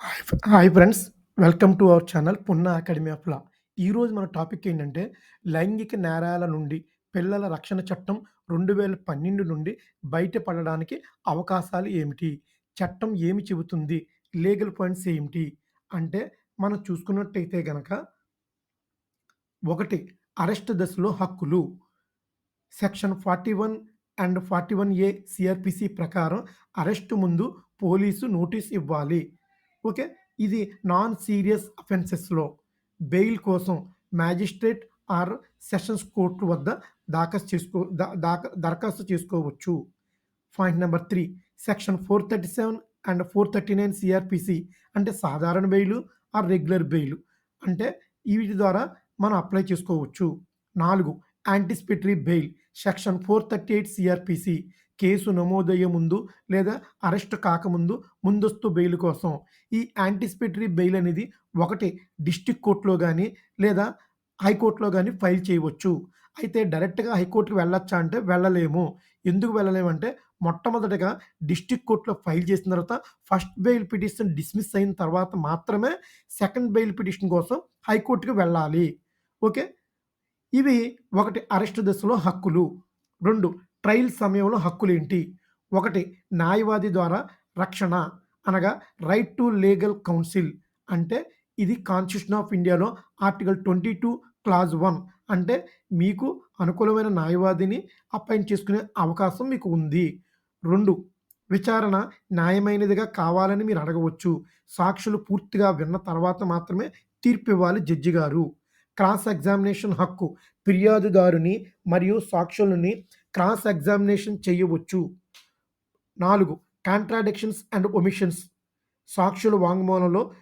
Hi hi friends. Welcome to our channel 'Punna academy of law'. ఈరోజు మన topic ఏంటంటే, లైంగిక నేరాల నుండి పిల్లల రక్షణ చట్టం 2012 నుండి బయటపడడానికి అవకాశాలు ఏమిటి? చట్టం ఏమి చెబుతుంది? లీగల్ పాయింట్స్ ఏమిటి? అంటే మనం చూసుకున్నట్టయితే గనక... ఒకటి అరెస్ట్ దశలో హక్కులు. Section 41 and forty one A CrPC ప్రకారం అరెస్టు ముందు పోలీసు నోటీస్ ఇవ్వాలి. ఓకే. ఇది నాన్ సీరియస్ అఫెన్సెస్‌లో బెయిల్ కోసం మ్యాజిస్ట్రేట్ ఆర్ సెషన్స్ కోర్టు వద్ద దాఖసు చేసుకో దరఖాస్తు చేసుకోవచ్చు. Point number three section 437 and four thirty nine CrPC అంటే సాధారణ బెయిలు ఆర్ రెగ్యులర్ బెయిలు. అంటే వీటి ద్వారా మనం అప్లై చేసుకోవచ్చు. నాలుగు anticipatory bail section four thirty eight CrPC case నమోదయ్యే ముందు లేదా అరెస్ట్ కాకముందు ముందస్తు బెయిల్ కోసం. ఈ యాంటిసిపేటరీ బెయిల్ అనేది ఒకటి డిస్టిక్ కోర్టులో కానీ లేదా హైకోర్టులో కానీ ఫైల్ చేయవచ్చు. అయితే డైరెక్ట్‌గా హైకోర్టుకి వెళ్ళొచ్చా అంటే వెళ్ళలేము. ఎందుకు వెళ్ళలేమంటే మొట్టమొదటగా డిస్టిక్ కోర్టులో ఫైల్ చేసిన తర్వాత ఫస్ట్ బెయిల్ పిటిషన్ డిస్మిస్ అయిన తర్వాత మాత్రమే సెకండ్ బెయిల్ పిటిషన్ కోసం హైకోర్టుకి వెళ్ళాలి. ఓకే. ఇవి ఒకటి అరెస్ట్ దశలో హక్కులు. రెండు ట్రయల్ సమయంలో హక్కులేంటి? ఒకటి న్యాయవాది ద్వారా రక్షణ అనగా రైట్ టు లీగల్ కౌన్సిల్ అంటే ఇది కాన్స్టిట్యూషన్ ఆఫ్ ఇండియాలో ఆర్టికల్ 22 క్లాజ్ వన్ అంటే మీకు అనుకూలమైన న్యాయవాదిని అపాయింట్ చేసుకునే అవకాశం మీకు ఉంది. రెండు విచారణ న్యాయమైనదిగా కావాలని మీరు అడగవచ్చు. సాక్షులు పూర్తిగా విన్న తర్వాత మాత్రమే తీర్పివ్వాలి జడ్జి గారు. క్రాస్ ఎగ్జామినేషన్ హక్కు ఫిర్యాదుదారుని మరియు సాక్షులని క్రాస్ ఎగ్జామినేషన్ చేయవచ్చు. నాలుగు కాంట్రాడిక్షన్స్ అండ్ ఒమిషన్స్ సాక్షుల వాంగ్మూలంలో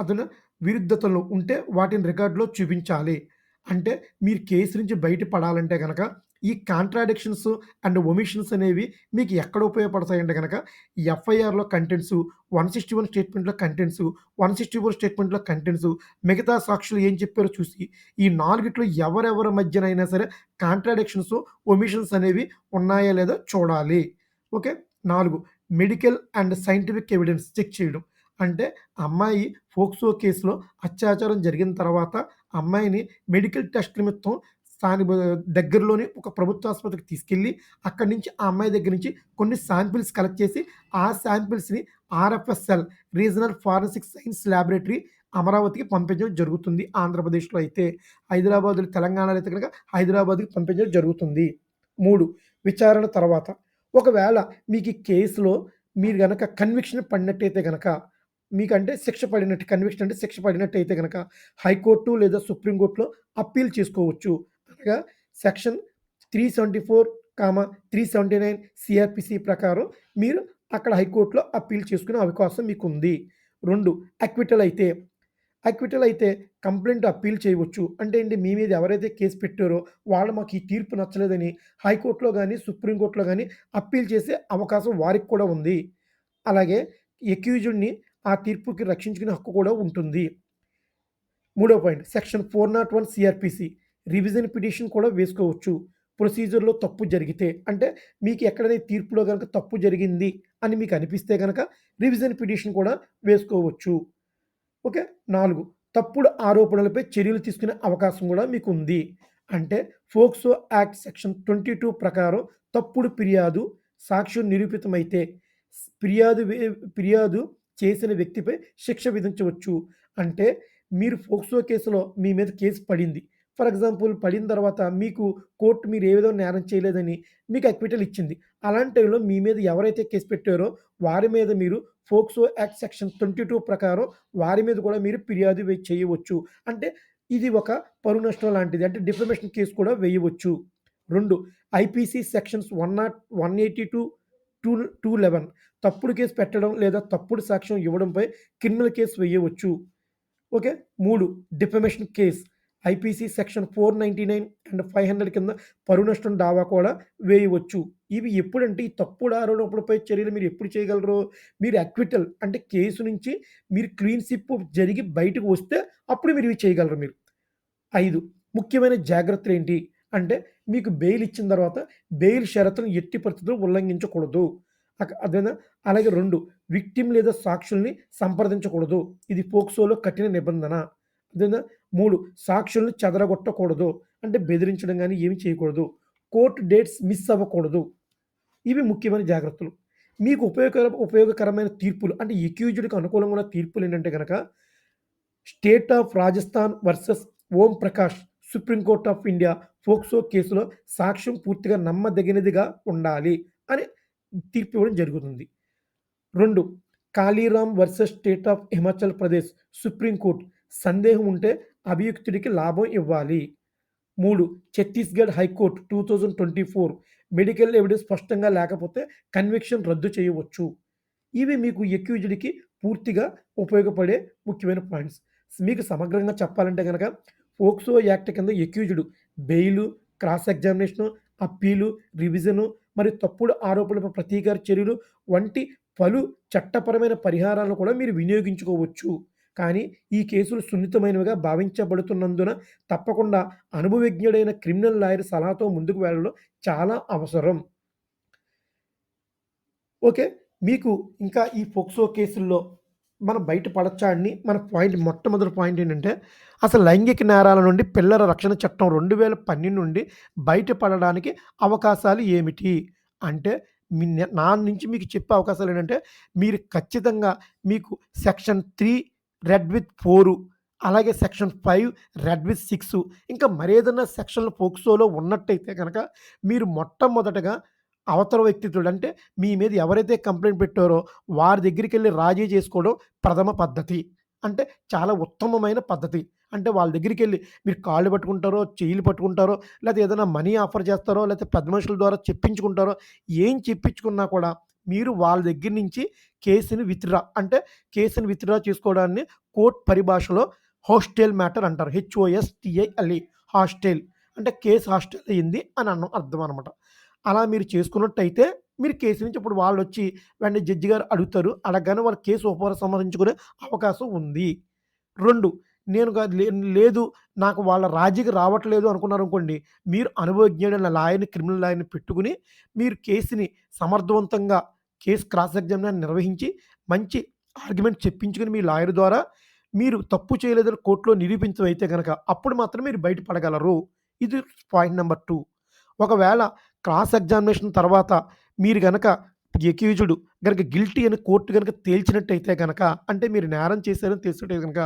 అతను విరుద్ధతలు ఉంటే వాటిని రికార్డులో చూపించాలి. అంటే మీరు కేసు నుంచి బయటపడాలంటే కనుక ఈ కాంట్రాడిక్షన్స్ అండ్ ఒమిషన్స్ అనేవి మీకు ఎక్కడ ఉపయోగపడతాయంటే కనుక ఎఫ్ఐఆర్‌లో కంటెంట్స్, 161 స్టేట్మెంట్‌లో కంటెంట్స్, 164 స్టేట్మెంట్‌లో కంటెంట్స్ మిగతా సాక్షులు ఏం చెప్పారో చూసి ఈ నాలుగిట్లో ఎవరెవరి మధ్యనైనా సరే కాంట్రాడిక్షన్స్, ఒమిషన్స్ అనేవి ఉన్నాయా లేదా చూడాలి. ఓకే. నాలుగు medical and scientific evidence check చేయడం. అంటే అమ్మాయి ఫోక్సో కేసులో అత్యాచారం జరిగిన తర్వాత అమ్మాయిని మెడికల్ టెస్ట్ నిమిత్తం స్థాని దగ్గరలోని ఒక ప్రభుత్వ ఆసుపత్రికి తీసుకెళ్ళి అక్కడి నుంచి ఆ అమ్మాయి దగ్గర నుంచి కొన్ని శాంపిల్స్ కలెక్ట్ చేసి ఆ శాంపిల్స్‌ని RFSL regional forensic science laboratory అమరావతికి పంపించడం జరుగుతుంది ఆంధ్రప్రదేశ్‌లో అయితే. హైదరాబాద్‌లో తెలంగాణలో అయితే కనుక హైదరాబాద్‌కి పంపించడం జరుగుతుంది. మూడు విచారణ తర్వాత ఒకవేళ మీకు ఈ కేసులో మీరు కనుక కన్విక్షన్ పడినట్టయితే కనుక మీకంటే శిక్ష పడినట్టు కన్విక్షన్ అంటే శిక్ష పడినట్టయితే కనుక హైకోర్టు లేదా సుప్రీంకోర్టులో అప్పీల్ చేసుకోవచ్చు. అనగా సెక్షన్ 374, 379 సీఆర్‌పీసీ ప్రకారం మీరు అక్కడ హైకోర్టులో అప్పీల్ చేసుకునే అవకాశం మీకు ఉంది రెండు అక్విటల్ అయితే అక్విటల్ అయితే కంప్లైంట్ అప్పీల్ చేయవచ్చు. అంటే ఏంటి మీ మీద ఎవరైతే కేసు పెట్టారో వాళ్ళు మాకు ఈ తీర్పు నచ్చలేదని హైకోర్టులో కానీ సుప్రీం కానీ అప్పీల్ చేసే అవకాశం వారికి కూడా ఉంది. అలాగే అక్యూజ్డ్‌ని ఆ తీర్పుకి రక్షించుకునే హక్కు కూడా ఉంటుంది. మూడో point section four nought one CrPC revision petition కూడా వేసుకోవచ్చు. ప్రొసీజర్‌లో తప్పు జరిగితే అంటే మీకు ఎక్కడైనా తీర్పులో కనుక తప్పు జరిగింది అని మీకు అనిపిస్తే కనుక రివిజన్ పిటిషన్ కూడా వేసుకోవచ్చు. ఓకే. నాలుగు తప్పుడు ఆరోపణలపై చర్యలు తీసుకునే అవకాశం కూడా మీకు ఉంది అంటే ఫోక్సో యాక్ట్ సెక్షన్ 22 ప్రకారం తప్పుడు ఫిర్యాదు సాక్ష్యం నిరూపితమైతే ఫిర్యాదు ఫిర్యాదు చేసిన వ్యక్తిపై శిక్ష విధించవచ్చు. అంటే మీరు ఫోక్సో కేసులో మీ మీద కేసు పడింది. ఫర్ ఎగ్జాంపుల్ పడిన తర్వాత మీకు కోర్టు మీరు ఏ విధంగా నేరం చేయలేదని మీకు అక్విటల్ ఇచ్చింది. అలాంటి టైంలో మీ మీద ఎవరైతే కేసు పెట్టారో వారి మీద మీరు ఫోక్సో యాక్ట్ సెక్షన్ 22 ప్రకారం వారి మీద కూడా మీరు ఫిర్యాదు చేయవచ్చు. అంటే ఇది ఒక పరు నష్టం లాంటిది. అంటే డిఫర్మేషన్ కేసు కూడా వేయవచ్చు. రెండు ఐపీసీ సెక్షన్స్ 10 182 టూ 211 తప్పుడు కేసు పెట్టడం లేదా తప్పుడు సాక్ష్యం ఇవ్వడంపై క్రిమినల్ కేసు వేయవచ్చు. ఓకే. మూడు defamation case IPC section 499 and 500 కింద పరువు నష్టం దావా కూడా వేయవచ్చు. ఇవి ఎప్పుడంటే ఈ తప్పుడు ఆరోపణలపై చర్యలు మీరు ఎప్పుడు చేయగలరు? మీరు అక్విటల్ అంటే కేసు నుంచి మీరు క్లీన్ జరిగి బయటకు వస్తే అప్పుడు మీరు ఇవి చేయగలరు మీరు. ఐదు ముఖ్యమైన జాగ్రత్తలు ఏంటి అంటే మీకు బెయిల్ ఇచ్చిన తర్వాత బెయిల్ షరతులను ఎట్టి పరిస్థితుల్లో ఉల్లంఘించకూడదు. అదేనా అలాగే రెండు విక్టిమ్ లేదా సాక్షుల్ని సంప్రదించకూడదు. ఇది పోక్సోలో కఠిన నిబంధన. అదేనా మూడు సాక్షులను చెదరగొట్టకూడదు. అంటే బెదిరించడం కానీ ఏమి చేయకూడదు. కోర్ట్ డేట్స్ మిస్ అవ్వకూడదు. ఇవి ముఖ్యమైన జాగ్రత్తలు. మీకు ఉపయోగకర ఉపయోగకరమైన తీర్పులు అంటే ఎక్యూజ్డ్కి అనుకూలంగా ఉన్న తీర్పులేంటంటే కనుక state of Rajasthan versus Om Prakash supreme court of India POCSO కేసులో సాక్ష్యం పూర్తిగా నమ్మదగినదిగా ఉండాలి అని తీర్పు ఇవ్వడం జరుగుతుంది. రెండు Kaliram versus state of Himachal Pradesh supreme court సందేహం ఉంటే అభియుక్తుడికి లాభం ఇవ్వాలి. మూడు Chhattisgarh high court two thousand twenty four medical evidence స్పష్టంగా లేకపోతే కన్విక్షన్ రద్దు చేయవచ్చు. ఇవి మీకు ఎక్యూజ్డ్కి పూర్తిగా ఉపయోగపడే ముఖ్యమైన పాయింట్స్. మీకు సమగ్రంగా చెప్పాలంటే కనుక ఫోక్సో యాక్ట్ కింద accused bail, cross examination, appeal, revision మరియు తప్పుడు ఆరోపణలపై ప్రతీకార చర్యలు వంటి పలు చట్టపరమైన పరిహారాలను కూడా మీరు వినియోగించుకోవచ్చు. కానీ ఈ కేసులు సున్నితమైనవిగా భావించబడుతున్నందున తప్పకుండా అనుభవజ్ఞుడైన క్రిమినల్ లాయర్ సలహాతో ముందుకు వెళ్ళడం చాలా అవసరం. ఓకే. మీకు ఇంకా ఈ ఫోక్సో కేసుల్లో మనం బయట అని మన పాయింట్ మొట్టమొదటి పాయింట్ ఏంటంటే అసలు లైంగిక నేరాల నుండి పిల్లల రక్షణ చట్టం 2012 నుండి బయటపడడానికి అవకాశాలు ఏమిటి? అంటే మీ నా నుంచి మీకు చెప్పే అవకాశాలు ఏంటంటే మీరు ఖచ్చితంగా మీకు section three read with four అలాగే section five read with six ఇంకా మరేదైనా సెక్షన్‌లు పోక్సోలో ఉన్నట్టయితే కనుక మీరు మొట్టమొదటగా అవతల వ్యక్తితోటి అంటే మీ మీద ఎవరైతే కంప్లైంట్ పెట్టారో వారి దగ్గరికి వెళ్ళి రాజీ చేసుకోవడం ప్రథమ పద్ధతి. అంటే చాలా ఉత్తమమైన పద్ధతి. అంటే వాళ్ళ దగ్గరికి వెళ్ళి మీరు కాళ్ళు పట్టుకుంటారో, చెయ్యిలు పట్టుకుంటారో, లేకపోతే ఏదైనా మనీ ఆఫర్ చేస్తారో, లేకపోతే పెద్ద మనుషుల ద్వారా చెప్పించుకుంటారో, ఏం చెప్పించుకున్నా కూడా మీరు వాళ్ళ దగ్గర నుంచి కేసుని విత్‌డ్రా అంటే కేసుని విత్‌డ్రా చేసుకోవడాన్ని కోర్ట్ పరిభాషలో హాస్టల్ మ్యాటర్ అంటారు. హెచ్ఓఎస్‌టిఐఎల్‌ఈ హాస్టల్ అంటే కేసు హాస్టల్ అయింది అని అన్న అర్థం అనమాట. అలా మీరు చేసుకున్నట్టయితే మీరు కేసు నుంచి ఇప్పుడు వాళ్ళొచ్చి వెంటనే జడ్జి గారు అడుగుతారు. అడగగానే వాళ్ళ కేసు ఉపసంహరించుకునే అవకాశం ఉంది. రెండు నేను లే లేదు నాకు వాళ్ళ రాజీకి రావట్లేదు అనుకున్నారనుకోండి, మీరు అనుభవజ్ఞుడైన లాయర్‌ని క్రిమినల్ లాయర్‌ని పెట్టుకుని మీరు కేసుని సమర్థవంతంగా కేస్ క్రాస్ ఎగ్జామినేషన్ నిర్వహించి మంచి ఆర్గ్యుమెంట్ చెప్పించుకొని మీ లాయర్ ద్వారా మీరు తప్పు చేయలేదని కోర్టులో నిరూపించవైతే కనుక అప్పుడు మాత్రమే మీరు బయటపడగలరు ఇది పాయింట్ నెంబర్ టూ ఒకవేళ క్రాస్ ఎగ్జామినేషన్ తర్వాత మీరు గనక ఎక్యూజుడు గనక గిల్టీ అని కోర్టు గనక తేల్చినట్టయితే కనుక అంటే మీరు నేరం చేశారని తెలిసినట్టయితే కనుక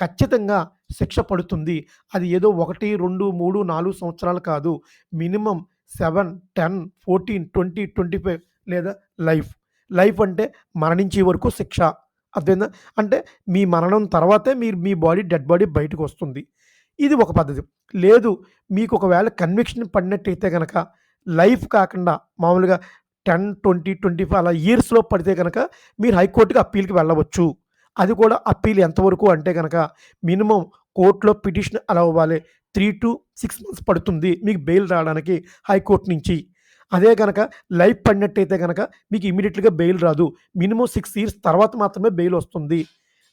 ఖచ్చితంగా శిక్ష పడుతుంది. అది ఏదో 1, 2, 3, 4 సంవత్సరాలు కాదు. మినిమమ్ 7, 10, 14, 20, 25 లేదా లైఫ్. లైఫ్ అంటే మరణించే వరకు శిక్ష. అర్థమైందా? అంటే మీ మరణం తర్వాతే మీరు మీ బాడీ డెడ్ బాడీ బయటకు వస్తుంది ఇది ఒక పద్ధతి. లేదు మీకు ఒకవేళ కన్విక్షన్ పడినట్టయితే కనుక లైఫ్ కాకుండా మామూలుగా 10, 20, 25 అలా ఇయర్స్‌లో పడితే కనుక మీరు హైకోర్టుకి అప్పీల్‌కి వెళ్ళవచ్చు. అది కూడా అప్పీల్ ఎంతవరకు అంటే కనుక మినిమమ్ కోర్ట్‌లో పిటిషన్ అలా అవ్వాలి. 3-6 మంత్స్ పడుతుంది మీకు బెయిల్ రావడానికి హైకోర్ట్ నుంచి. అదే కనుక లైఫ్ పడినట్టయితే కనుక మీకు ఇమీడియట్గా బెయిల్ రాదు. మినిమం సిక్స్ ఇయర్స్ తర్వాత మాత్రమే బెయిల్ వస్తుంది.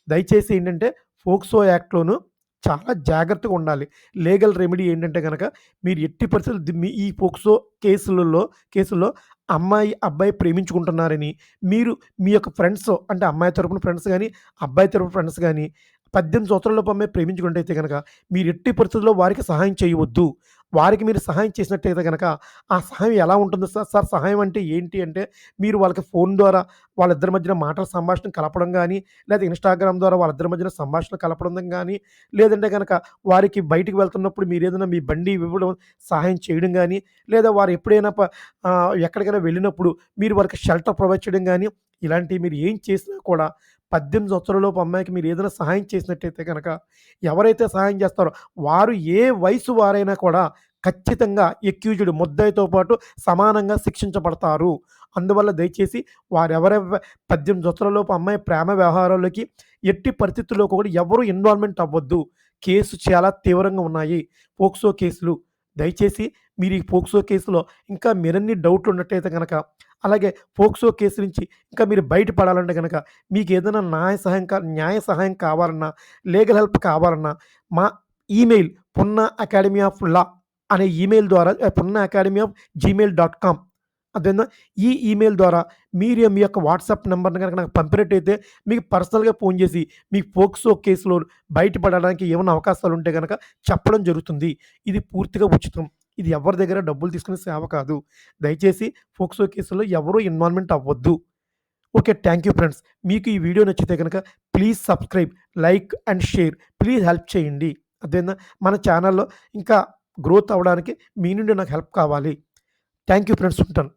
దయచేసి ఏంటంటే ఫోక్సో యాక్ట్‌లోను చాలా జాగ్రత్తగా ఉండాలి. లీగల్ రెమెడీ ఏంటంటే కనుక మీరు ఎట్టి పరిస్థితులు మీ ఈ పోక్సో కేసులలో కేసుల్లో అమ్మాయి, అబ్బాయి ప్రేమించుకుంటున్నారని మీరు మీ యొక్క ఫ్రెండ్స్ అంటే అమ్మాయి తరపున ఫ్రెండ్స్ కానీ అబ్బాయి తరపున ఫ్రెండ్స్ గాని 18 సంవత్సరాలలోపు అమ్మాయి ప్రేమించుకున్నట్టయితే కనుక మీరు ఎట్టి పరిస్థితుల్లో వారికి సహాయం చేయవద్దు. వారికి మీరు సహాయం చేసినట్టయితే కనుక ఆ సహాయం ఎలా ఉంటుంది సార్? సార్ సహాయం అంటే ఏంటి అంటే మీరు వాళ్ళకి ఫోన్ ద్వారా వాళ్ళిద్దరి మధ్యన మాటల సంభాషణ కలపడం కానీ లేదా ఇన్‌స్టాగ్రామ్ ద్వారా వాళ్ళిద్దరి మధ్యన సంభాషణ కలపడం కానీ లేదంటే కనుక వారికి బయటికి వెళ్తున్నప్పుడు మీరు ఏదైనా మీ బండి ఇవ్వడం సహాయం చేయడం కానీ లేదా వారు ఎప్పుడైనా ఎక్కడికైనా వెళ్ళినప్పుడు మీరు వారికి షెల్టర్ ప్రొవైడ్ చేయడం కానీ ఇలాంటివి మీరు ఏం చేసినా కూడా 18 సంవత్సరాలలోపు అమ్మాయికి మీరు ఏదైనా సహాయం చేసినట్టయితే కనుక ఎవరైతే సహాయం చేస్తారో వారు ఏ వయసు వారైనా కూడా ఖచ్చితంగా అక్యూజ్డ్ ముద్దాయితో పాటు సమానంగా శిక్షించబడతారు. అందువల్ల దయచేసి వారెవరెవ 18 సంవత్సరాలలోపు అమ్మాయి ప్రేమ వ్యవహారాల్లోకి ఎట్టి పరిస్థితుల్లో కూడా ఎవరు ఇన్వాల్వ్‌మెంట్ అవ్వద్దు. కేసు చాలా తీవ్రంగా ఉన్నాయి. పోక్సో కేసులు. దయచేసి మీరు ఈ పోక్సో కేసులో ఇంకా మరిన్ని డౌట్లు ఉన్నట్టయితే కనుక అలాగే పోక్సో కేసు నుంచి ఇంకా మీరు బయటపడాలంటే కనుక మీకు ఏదైనా న్యాయ సహాయం కా న్యాయ సహాయం కావాలన్నా, లీగల్ హెల్ప్ కావాలన్నా మా email Punna academy of law అనే ఈమెయిల్ ద్వారా Punna academy of Gmail dot com అదేవిధంగా ఈ ఈమెయిల్ ద్వారా మీరు మీ యొక్క వాట్సాప్ నెంబర్ని గనక నాకు పంపినట్టయితే మీకు పర్సనల్‌గా ఫోన్ చేసి మీ పోక్సో కేసులో బయటపడడానికి ఏమైనా అవకాశాలు ఉంటే గనక చెప్పడం జరుగుతుంది. ఇది పూర్తిగా ఉచితం. ఇది ఎవరి దగ్గర డబ్బులు తీసుకునే సేవ కాదు. దయచేసి ఫోక్సో కేసులో ఎవరూ ఇన్వాల్వ్‌మెంట్ అవ్వద్దు. ఓకే. Thank you friends. మీకు ఈ వీడియో నచ్చితే కనుక please subscribe, like and share. Please help చేయండి. అర్థమైందా? మన ఛానెల్‌లో ఇంకా గ్రోత్ అవ్వడానికి మీ నుండి నాకు హెల్ప్ కావాలి. Thank you friends. ఉంటాను.